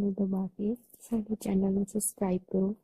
ਨੂੰ ਦਬਾ ਕੇ ਸਾਡੇ ਚੈਨਲ ਨੂੰ ਸਬਸਕ੍ਰਾਈਬ ਕਰੋ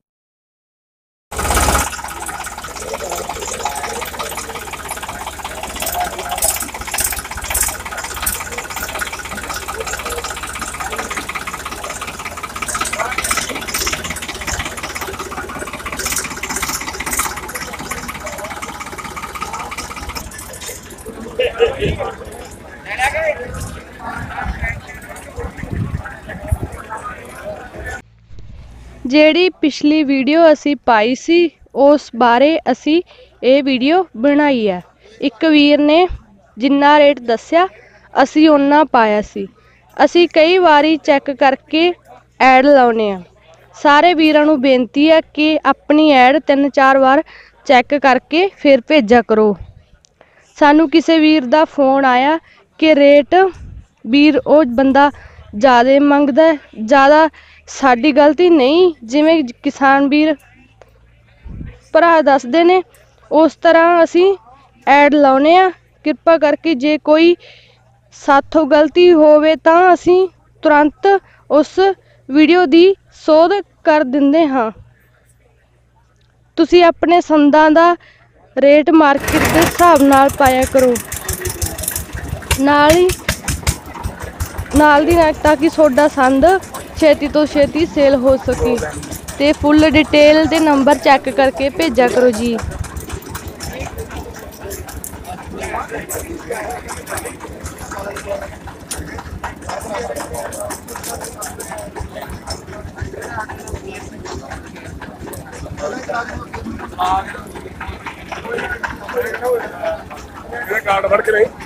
ਜਿਹੜੀ ਪਿਛਲੀ ਵੀਡੀਓ ਅਸੀਂ ਪਾਈ ਸੀ, ਉਸ ਬਾਰੇ ਅਸੀਂ ਇਹ ਵੀਡੀਓ ਬਣਾਈ ਹੈ। ਇੱਕ ਵੀਰ ਨੇ ਜਿੰਨਾ ਰੇਟ ਦੱਸਿਆ, ਅਸੀਂ ਓਨਾ ਪਾਇਆ ਸੀ। ਅਸੀਂ ਕਈ ਵਾਰੀ ਚੈੱਕ ਕਰਕੇ ਐਡ ਲਾਉਨੇ ਆ ਸਾਰੇ ਵੀਰਾਂ ਨੂੰ ਬੇਨਤੀ ਹੈ ਕਿ ਆਪਣੀ ਐਡ ਤਿੰਨ ਚਾਰ ਵਾਰ ਚੈੱਕ ਕਰਕੇ ਫਿਰ ਭੇਜਿਆ ਕਰੋ। ਸਾਨੂੰ ਕਿਸੇ ਵੀਰ ਦਾ ਫੋਨ ਆਇਆ ਕਿ ਰੇਟ ਵੀਰ ਉਹ ਬੰਦਾ ਜ਼ਿਆਦਾ ਮੰਗਦਾ ਜ਼ਿਆਦਾ ਸਾਡੀ ਗਲਤੀ ਨਹੀਂ, ਜਿਵੇਂ ਕਿਸਾਨ ਵੀਰ ਭਰਾ ਦੱਸਦੇ ਨੇ, ਉਸ ਤਰ੍ਹਾਂ ਅਸੀਂ ਐਡ ਲਾਉਨੇ ਆ। ਕਿਰਪਾ ਕਰਕੇ ਜੇ ਕੋਈ ਸਾਥੋਂ ਗਲਤੀ ਹੋਵੇ ਤਾਂ ਅਸੀਂ ਤੁਰੰਤ ਉਸ ਵੀਡੀਓ ਦੀ ਸੋਧ ਕਰ ਦਿੰਦੇ ਹਾਂ। ਤੁਸੀਂ ਆਪਣੇ ਸੰਦਾਂ ਦਾ ਰੇਟ ਮਾਰਕੀਟ ਦੇ ਹਿਸਾਬ ਨਾਲ ਪਾਇਆ ਕਰੋ। ਨਾਲ ਹੀ ਨਾਲ ਦੀ ਨਾਲ ਤਾਂ ਕਿ ਤੁਹਾਡਾ ਸੰਦ ਛੇਤੀ ਤੋਂ ਛੇਤੀ ਸੇਲ ਹੋ ਸਕੇ ਤੇ ਫੁੱਲ ਡਿਟੇਲ ਦੇ ਨੰਬਰ ਚੈੱਕ ਕਰਕੇ ਭੇਜਿਆ ਕਰੋ ਜੀ। ਕਾਰਡ ਫੜ ਕੇ ਨਹੀਂ